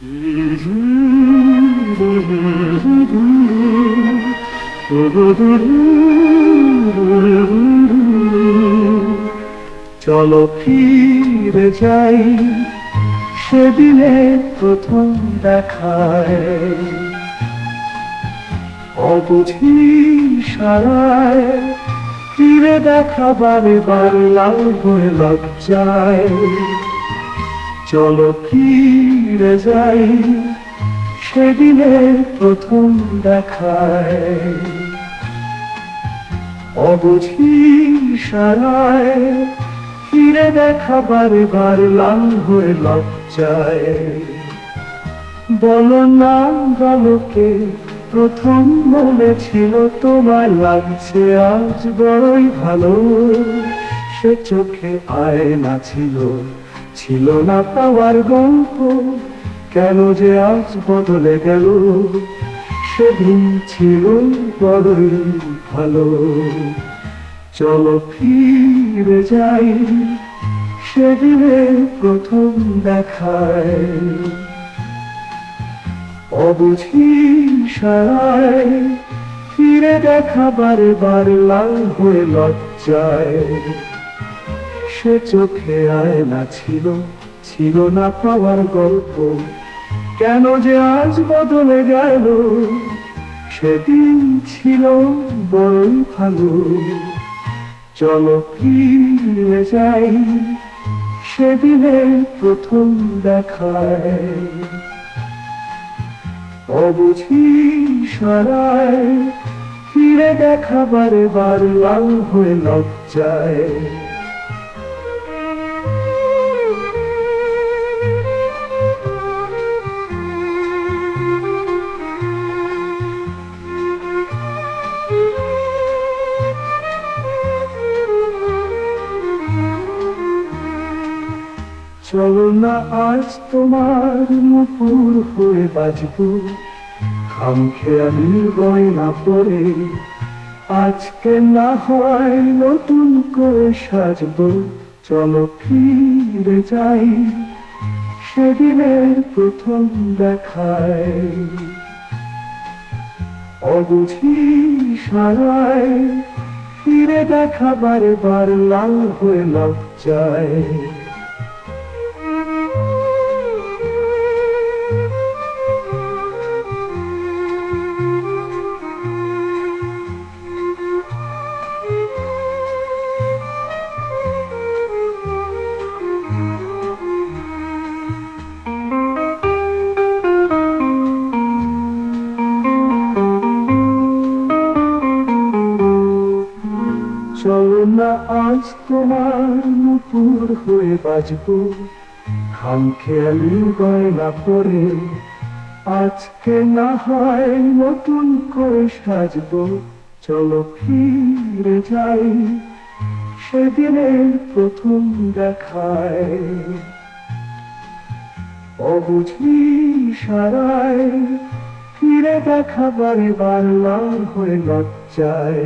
চলো ফিরে যাই সেদিনে প্রথম দেখায়। অবুঝি সারায়, ফিরে দেখা বারে বারে লাল হয়ে লজ্জায়। চলো ফিরে যাই সেদিনে প্রথম দেখায়। অবুঝি সারায়, ফিরে দেখা বারে বারে লাল হয়ে লজ্জায়। বলো না বলকে, প্রথম মনে ছিল তোমার লাগছে, আজ বড়ই ভালো। সে চোখে আয়না ছিল ছিল না পাওয়ার গল্প, কেন যে আজ বদলে গেল? সেদিন ছিল বড়ই ভালো। চলো ফিরে যাই সেদিনে প্রথম দেখায়। অবুঝি সারায় ফিরে দেখা বারে বারে লাল হয়ে লজ্জায়। সে চোখে আয়না ছিল ছিল না পাওয়ার গল্প। কেন যে আজ বদলে গেল, সেদিন ছিল বড়ই ভালো। চলো ফিরে যাই সেদিনে প্রথম দেখায়। অবুঝি সারায়, ফিরে দেখা বারে বার লাল হয়ে লজ্জায়। চলো না আজ তোমার মুপুর হয়ে বাজবো। খাম খেয়ালির গয়না পরে আজকে না হয় নতুন করে সাজবো। চলো ফিরে যাই সেদিনের প্রথম দেখায়। অবুঝি সারায় ফিরে দেখা বারে বার লাল হয়ে লজ্জায়। চলো না আজ তোমার মুপুর হয়ে বাজবো। খাম খেয়ালি গয়না পরে আজকে না হয় নতুন করে সাজবো। চলো ফিরে যাই সেদিনের প্রথম দেখায়। অবুঝি সারায় ফিরে দেখা বারে বার হয়ে লজ্জায়।